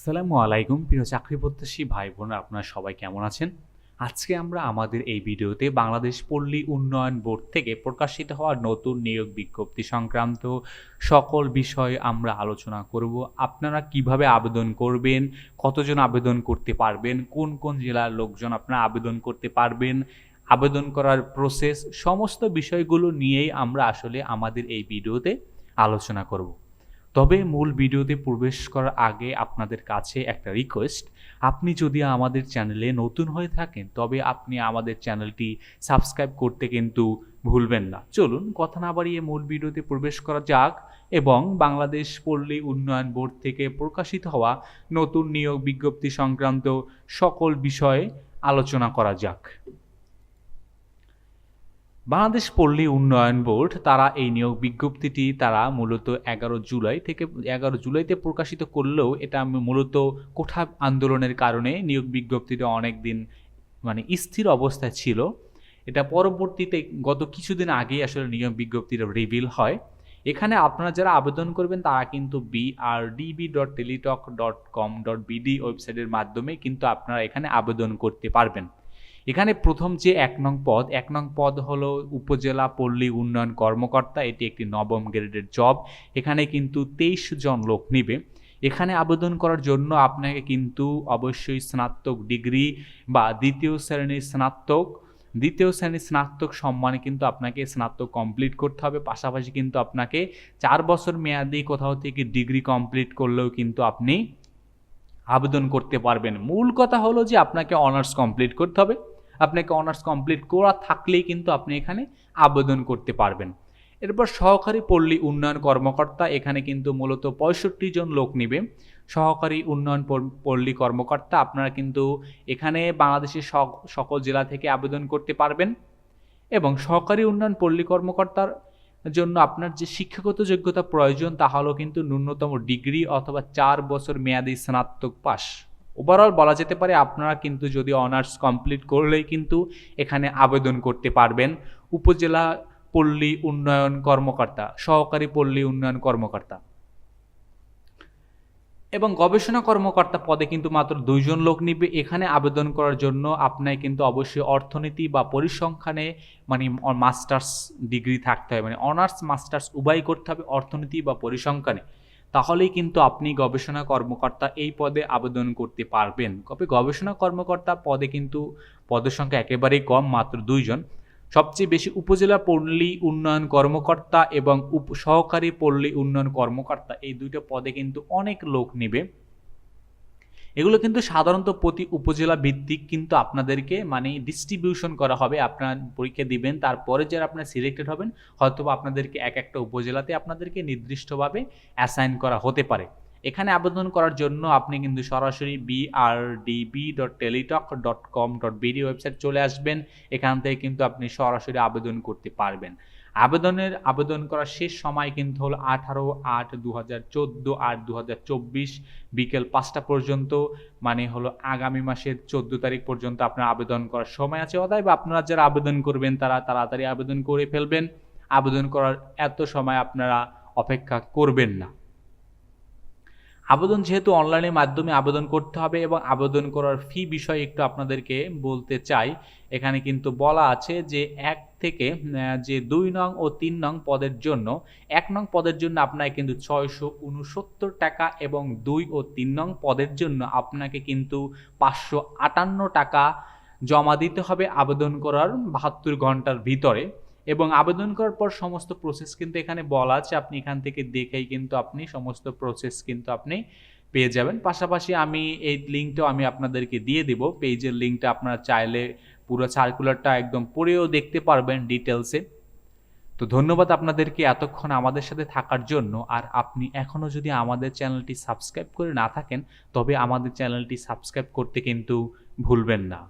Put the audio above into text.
আসসালামু আলাইকুম, প্রিয় চাকরি প্রত্যাশী ভাই বোনরা আপনারা সবাই কেমন আছেন? আজকে আমরা আমাদের এই ভিডিওতে বাংলাদেশ পল্লী উন্নয়ন বোর্ড থেকে প্রকাশিত হওয়া নতুন নিয়োগ বিজ্ঞপ্তি সংক্রান্ত সকল বিষয় আমরা আলোচনা করব। আপনারা কীভাবে আবেদন করবেন? কতজন আবেদন করতে পারবেন? কোন কোন জেলার লোকজন আপনারা আবেদন করতে পারবেন? আবেদন করার প্রসেস সমস্ত বিষয়গুলো নিয়েই আমরা আসলে আমাদের এই ভিডিওতে আলোচনা করব। তবে মূল ভিডিওতে প্রবেশ করার আগে আপনাদের কাছে একটা রিকোয়েস্ট আপনি যদি আমাদের চ্যানেলে নতুন হয়ে থাকেন, তবে আপনি আমাদের চ্যানেলটি সাবস্ক্রাইব করতে কিন্তু ভুলবেন না। চলুন কথা না বাড়িয়ে মূল ভিডিওতে প্রবেশ করা যাক এবং বাংলাদেশ পল্লী উন্নয়ন বোর্ড থেকে প্রকাশিত হওয়া নতুন নিয়োগ বিজ্ঞপ্তি সংক্রান্ত সকল বিষয়ে আলোচনা করা যাক। বাংলাদেশ পল্লী উন্নয়ন বোর্ড, তারা এই নিয়োগ বিজ্ঞপ্তিটি তারা মূলত এগারো জুলাই থেকে এগারো জুলাইতে প্রকাশিত করলেও এটা মূলত কোঠা আন্দোলনের কারণে নিয়োগ বিজ্ঞপ্তিটা অনেক দিন মানে স্থির অবস্থায় ছিল। এটা পরবর্তীতে গত কিছুদিন আগেই আসলে নিয়োগ বিজ্ঞপ্তিটা রিভিল হয়। এখানে আপনারা যারা আবেদন করবেন তারা কিন্তু BRDB dot Teletalk dot com dot BD ওয়েবসাইটের মাধ্যমে কিন্তু আপনারা এখানে আবেদন করতে পারবেন। এখানে প্রথম যে এক নং পদ, এক নং পদ হলো উপজেলা পল্লী উন্নয়ন কর্মকর্তা, এটি একটি নবম গ্রেডের জব। এখানে কিন্তু তেইশ জন লোক নিবে। এখানে আবেদন করার জন্য আপনাকে কিন্তু অবশ্যই স্নাতক ডিগ্রি বা দ্বিতীয় শ্রেণির স্নাতক, দ্বিতীয় শ্রেণির স্নাতক সম্মানে কিন্তু আপনাকে স্নাতক কমপ্লিট করতে হবে। পাশাপাশি কিন্তু আপনাকে চার বছর মেয়াদি কোথাও থেকে ডিগ্রি কমপ্লিট করলেও কিন্তু আপনি আবেদন করতে পারবেন। মূল কথা হলো যে আপনাকে অনার্স কমপ্লিট করতে হবে। আপনাকে অনার্স কমপ্লিট করা থাকলেই কিন্তু আপনি এখানে আবেদন করতে পারবেন। এরপর সহকারী পল্লী উন্নয়ন কর্মকর্তা এখানে কিন্তু মূলত পঁয়ষট্টি জন লোক নিবে। সহকারী উন্নয়ন পল্লী কর্মকর্তা আপনারা কিন্তু এখানে বাংলাদেশের সকল জেলা থেকে আবেদন করতে পারবেন। এবং সহকারী উন্নয়ন পল্লী কর্মকর্তার জন্য আপনার যে শিক্ষাগত যোগ্যতা প্রয়োজন, তা হলো কিন্তু ন্যূনতম ডিগ্রি অথবা চার বছর মেয়াদী স্নাতক পাস ওভারঅল বলা যেতে পারে আপনারা কিন্তু যদি অনার্স কমপ্লিট করলেই কিন্তু এখানে আবেদন করতে পারবেন। উপজেলা পল্লী উন্নয়ন কর্মকর্তা, সহকারী পল্লী উন্নয়ন কর্মকর্তা। এবং গবেষণা কর্মকর্তা পদে কিন্তু মাত্র দুইজন লোক নিবে। এখানে আবেদন করার জন্য আপনাকে কিন্তু অবশ্যই অর্থনীতি বা পরিসংখ্যানে মানে মাস্টার্স ডিগ্রি থাকতে হবে। মানে অনার্স মাস্টার্স উভয় করতে হবে অর্থনীতি বা পরিসংখ্যানে। তাহলেই কিন্তু আপনি গবেষণা কর্মকর্তা এই পদে আবেদন করতে পারবেন। তবে গবেষণা কর্মকর্তা পদে কিন্তু পদের সংখ্যা একেবারেই কম, মাত্র দুইজন। সবচেয়ে বেশি উপজেলা পল্লী উন্নয়ন কর্মকর্তা এবং উপ সহকারী পল্লী উন্নয়ন কর্মকর্তা এই দুইটা পদে কিন্তু অনেক লোক নেবে। এগুলো কিন্তু সাধারণত প্রতি উপজেলা ভিত্তিক কিন্তু আপনাদেরকে মানে ডিস্ট্রিবিউশন করা হবে। আপনার পরীক্ষা দিবেন, তারপরে যারা আপনার সিলেক্টেড হবেন হয়তো আপনাদেরকে এক একটা উপজেলাতে আপনাদেরকে নির্দিষ্টভাবে অ্যাসাইন করা হতে পারে। এখানে আবেদন করার জন্য আপনি কিন্তু সরাসরি BRDB dot Teletalk dot com dot BD website চলে আসবেন। এখান থেকে কিন্তু আপনি সরাসরি আবেদন করতে পারবেন। আবেদনের আবেদন করার শেষ সময় কিন্তু হলো আঠারো আট দু হাজার চোদ্দ আট দু হাজার চব্বিশ বিকেল পাঁচটা পর্যন্ত মানে হলো আগামী মাসের চোদ্দ তারিখ পর্যন্ত আপনার আবেদন করার সময় আছে। অতএব আপনারা যারা আবেদন করবেন তারা তাড়াতাড়ি আবেদন করে ফেলবেন। আবেদন করার এত সময় আপনারা অপেক্ষা করবেন না। আবেদন যেহেতু অনলাইনের মাধ্যমে আবেদন করতে হবে এবং আবেদন করার ফি বিষয়ে একটু আপনাদেরকে বলতে চাই। এখানে কিন্তু বলা আছে যে এক থেকে যে দুই নং ও তিন নং পদের জন্য, এক নং পদের জন্য আপনাকে কিন্তু ছয়শো উনসত্তর টাকা এবং দুই ও তিন নং পদের জন্য আপনাকে কিন্তু পাঁচশো আটান্ন টাকা জমা দিতে হবে আবেদন করার বাহাত্তর ঘণ্টার ভিতরে। এবং আবেদন করার পর সমস্ত প্রসেস কিন্তু এখানে বলা আছে। আপনি এখান থেকে দেখেই কিন্তু আপনি সমস্ত প্রসেস কিন্তু আপনি পেয়ে যাবেন। পাশাপাশি আমি এই লিঙ্কটাও আমি আপনাদেরকে দিয়ে দিব। পেজের লিঙ্কটা আপনারা চাইলে পুরো সার্কুলারটা একদম পড়েও দেখতে পারবেন ডিটেলসে তো ধন্যবাদ আপনাদেরকে এতক্ষণ আমাদের সাথে থাকার জন্য। আর আপনি এখনও যদি আমাদের চ্যানেলটি সাবস্ক্রাইব করে না থাকেন, তবে আমাদের চ্যানেলটি সাবস্ক্রাইব করতে কিন্তু ভুলবেন না।